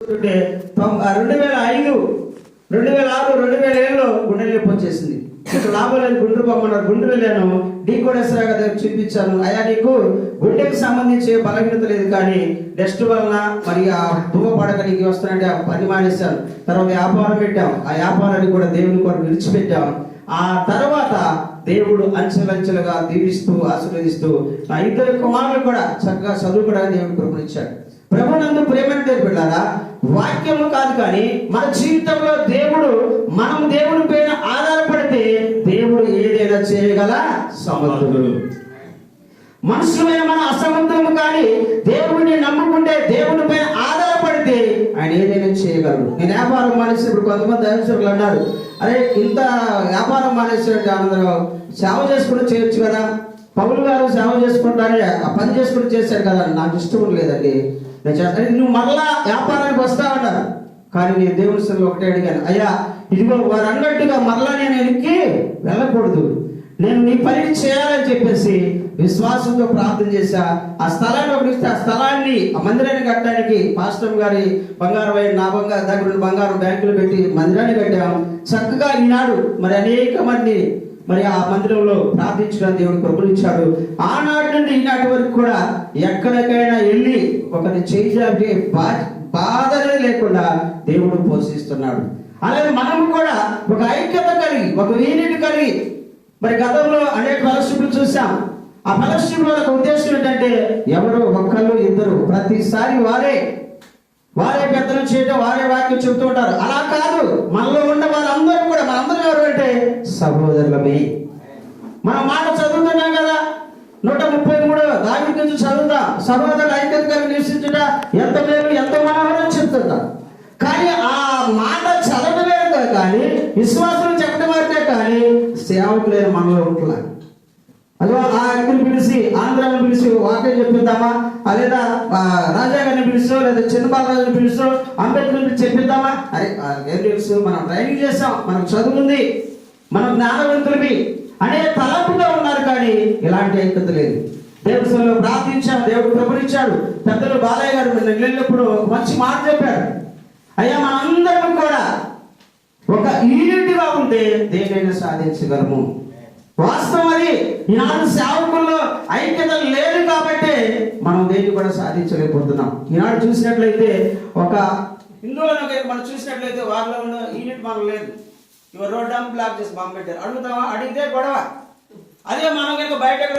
రెండు వేల ఐదు రెండు వేల ఆరు రెండు వేల ఏడులో గుండె నొప్పి వచ్చేసింది ఇక లాభం లేదు గుండ్రు పొమ్మన్నారు గుండు వెళ్ళాను. డీ కోడేశ్వర దగ్గర చూపించాను. అయ్యా నీకు గుండెకి సంబంధించి బలహీనత లేదు కానీ డస్ట్ వలన మరి ఆ దుమ్మ పడక నీకు వస్తున్నట్టే ఆ పని మానేశాను. తర్వాత వ్యాపారం పెట్టాం. ఆ వ్యాపారాన్ని కూడా దేవుని కొరకు విడిచిపెట్టాం. ఆ తర్వాత దేవుడు అంచెలంచెలుగా దీవిస్తూ ఆశీర్వదిస్తూ నా ఇద్దరు కుమారులు కూడా చక్కగా చదువుకోవడానికి దేవుడు కృపణించాడు ప్రభునందు ప్రేమని పిల్లారా వాక్యము కాదు కానీ మన జీవితంలో దేవుడు మనం దేవుని పైన ఆధారపడితే దేవుడు ఏదైనా చేయగల సమర్థుడు. మనుషులమైన మన అసమర్థము కానీ దేవుడిని నమ్ముకుంటే దేవుని పైన ఆయన ఏదైనా చేయగలడు. నేను వ్యాపారం మానేసినప్పుడు కొంతమంది దైవసేవకులు అన్నారు అరే ఇంత వ్యాపారం మానేసినట్టు అందరూ సేవ చేసుకుంటూ చేయొచ్చు కదా. పౌరులు గారు సేవ చేసుకుంటానే ఆ పని చేసుకుంటూ చేశాడు కదా నాకు ఇష్టం లేదండి నేను చేస్తాను నువ్వు మరలా వ్యాపారానికి వస్తావన్నారు కానీ నేను దేవుని సరి ఒకటే అడిగాను అయ్యా ఇదిగో వారు అన్నట్టుగా మరలా నేను వెనక్కి వెళ్ళకూడదు. నేను నీ పనిని చేయాలని చెప్పేసి విశ్వాసంతో ప్రార్థన చేశా. ఆ స్థలాన్ని ఒకటి ఆ స్థలాన్ని ఆ మందిరాన్ని కట్టడానికి పాస్టర్ గారి బంగారం అయిన నా బంగారు దగ్గర బంగారం బ్యాంకులు పెట్టి మందిరాన్ని కట్టాం. చక్కగా ఈనాడు మరి అనేక మంది మరి ఆ మందిరంలో ప్రార్థించడం దేవుడు ప్రభులిచ్చాడు ఆనాటి నుండి ఈనాటి వరకు కూడా ఎక్కడికైనా వెళ్ళి ఒకరిని చేయాలంటే బాధనే లేకుండా దేవుడు పోషిస్తున్నాడు. అలాగే మనం కూడా ఒక ఐక్యత కలిగి ఒక యూనిట్ కలిగి మరి గతంలో అనేక పరిస్థితులు చూసాం ఆ ఫెలోషిప్ ఉద్దేశం ఏంటంటే ఎవరు ఒక్కళ్ళు ఇద్దరు ప్రతిసారి వారే వారే పెద్దలు చేయటం వారే వాక్యం చెబుతూ ఉంటారు. అలా కాదు మనలో ఉన్న వాళ్ళందరూ కూడా మనందరం ఎవరు అంటే సహోదరులమే. మన మాట చదువుతున్నాం కదా నూట ముప్పై మూడు దాని గురించి చదువుతా సహోదరుల ఐక్యతగా కలిగి నివసించుట ఎంత మేలు ఎంత మనోహరం చెప్తుంటాం. కానీ ఆ మాట చదవడమే కాదు కానీ విశ్వాసం చెప్పడం వరకే కానీ సేవకులైన మనలో ఉంటున్నారు. ఆ పిలిచి ఆంధ్రాని పిలిచి వాకే చెప్పిద్దామా? లేదా రాజా గారిని పిలుస్తూ లేదా చిన్నబాలరాజుని పిలుస్తూ అంబేద్కర్ పిలిచి చెప్పిద్దామా? అరే ఏం తెలుసు మనం ట్రైనింగ్ చేస్తాం మనకు చదువు ఉంది మనం జ్ఞానవంతులవి అనే తలంపుగా ఉన్నారు కానీ ఇలాంటి ఐక్యత లేదు. దేవస్థంలో ప్రార్థించాడు దేవుడు ప్రభునిచ్చాడు పెద్దలు బాలయ్య గారు వెళ్ళినప్పుడు మంచి మాట చెప్పారు. అయ్యా మనందరం కూడా ఒక యూనిట్గా ఉంటే దేనైనా సాధించగలము. వాస్తవం అది ఈనాడు సేవకు ఐక్యత లేదు కాబట్టి మనం దేన్ని కూడా సాధించలేకపోతున్నాం. ఈనాడు చూసినట్లయితే ఒక హిందువులను మనం చూసినట్లయితే వారిలో ఉన్న యూనిట్ మనం లేదు. ఇవాళ రోడ్ బ్లాక్ చేసి బాంబు పెట్టారు. అడుగుతావా? అడిగితే గొడవ. అదే మనం కనుక బయట